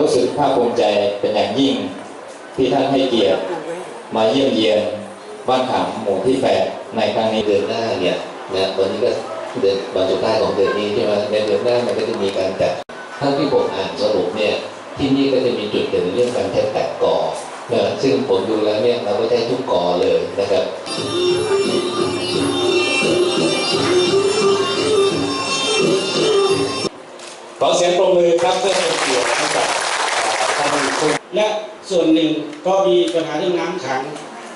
รู้สึกภาคภูมิใจเป็นอย่างยิ่ง ที่ท่านให้เกียรติมาเยี่ยมเยียนบ้านขามหมู่ที่แปดในครั้งนี้เดือนหน้าเนี่ยนะวันนี้ก็เดือนวันสุดท้ายของเดือนนี้ใช่ไหมในเดือนหน้ามันก็จะมีการจัดท่าที่ผมอ่านสรุปเนี่ยที่นี่ก็จะมีจุดเด่นเรื่องการใช้แตกก่อนะซึ่งผมดูแล้วเนี่ยเราก็ใช้ทุกก่อเลยนะครับขอเสียงปรบมือครับเพื่อเป็นเกียรติให้กับ ท่านและส่วนหนึ่งก็มีปัญหาเรื่องน้ำขัง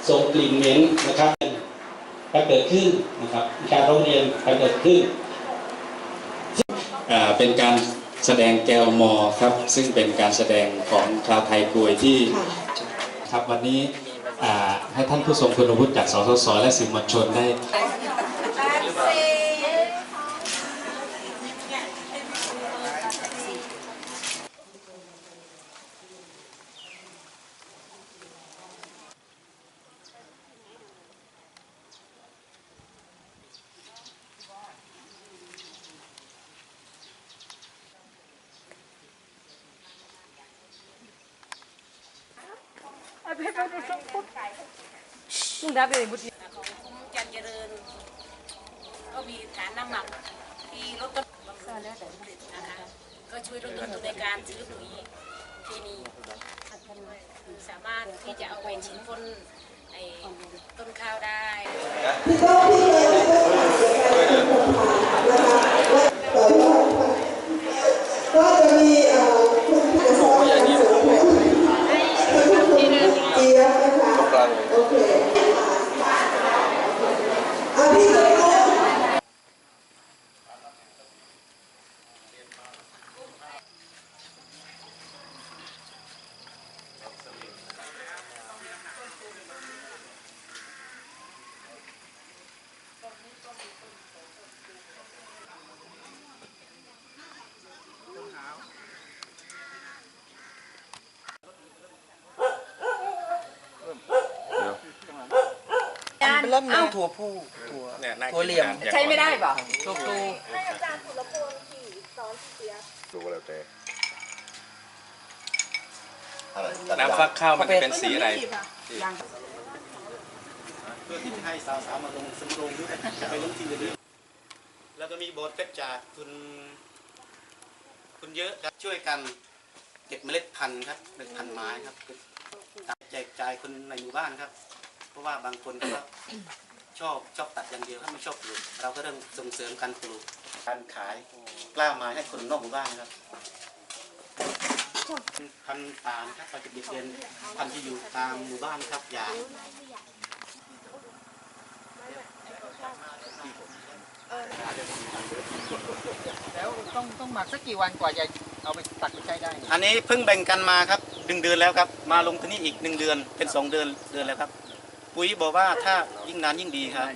ส่งกลิ่นเหม็นนะครับไปเกิดขึ้นนะครับการร้องเรียนไปเกิดขึ้นเป็นการแสดงแกวมอครับ ซึ่งเป็นการแสดงของชาวไทยกรวยที่ครับวันนี้ให้ท่านผู้ทรงคุณวุฒิจากสสสและสื่อมวลชนได้ ลุงดับเลยบุตรของจันเจริญ ก็มีฐานน้ำหมักที่ลดต้นทุนนะคะก็ช่วยลดต้นทุนในการซื้อปุ๋ยเคมีสามารถที่จะเอาไปชิ้นพ่นไอ้ต้นข้าวได้ ก็จะมีเอ่อคุณพิศนุอย่างนี้คุณเจี๊ยบนะคะโอเคอะพี่ตุ๊กตุ๊ก เริ่มมีถั่วผู้ถั่วถั่วเหลี่ยม ใช้ไม่ได้ป่ะถั่วพูน้ำฟักข้าวมันจะเป็นสีอะไรเพื่อที่จะให้สาวๆมาลงสำโรงด้วยจะไปลงทีเดียวแล้วก็มีโบสถ์เพชรจากคุณคุณเยอะครับช่วยกันเก็บเมล็ดพันธุ์ครับเมล็ดพันธุ์ไม้ครับแจกจ่ายคนในหมู่บ้านครับ เพราะว่าบางคนก็ชอบชอบตัดอย่างเดียวถ้าไม่ชอบปลูกเราก็เริ่มส่งเสริมการปลูกการขายกล้าไม้ให้คนนอกหมู่บ้านครับพันธุ์ป่านะครับเราจะเบียดเบียนพันธุ์ที่อยู่ตามหมู่บ้านครับอย่างแล้วต้องต้องหมักสักกี่วันกว่าจะเอาไปตักไปใช้ได้เนี่ยอันนี้เพิ่งแบ่งกันมาครับหนึ่งเดือนแล้วครับ มาลงที่นี่อีกหนึ่งเดือนเป็นสองเดือนเดือนแล้วครับ ปุ๋ยบอกว่าถ้ายิ่งนานยิ่งดีครับ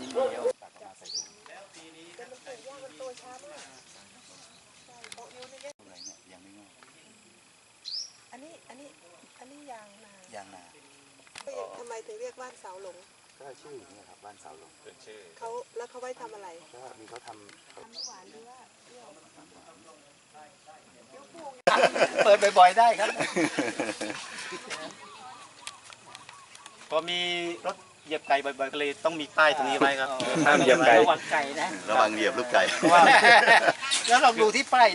อันนี้อันนี้อันนี้ยางนาอย่างนาทำไมถึงเรียกบ้านเสาหลงก็ชื่อเนี่ยครับบ้านเสาหลงเป็นชื่อเขาแล้วเขาไว้ทำอะไรก็มีเขาทเปิดบ่อยๆได้ครับ พอมีรถเหยียบไก่บ่อยๆก็เลยต้องมีป้ายตรงนี้ไว้ครับำห้ามเหยียบไก่ ระวังไก่นะระวังเหยียบลูกไก่ เพราะว่า แล้วเราดูที่ป้าย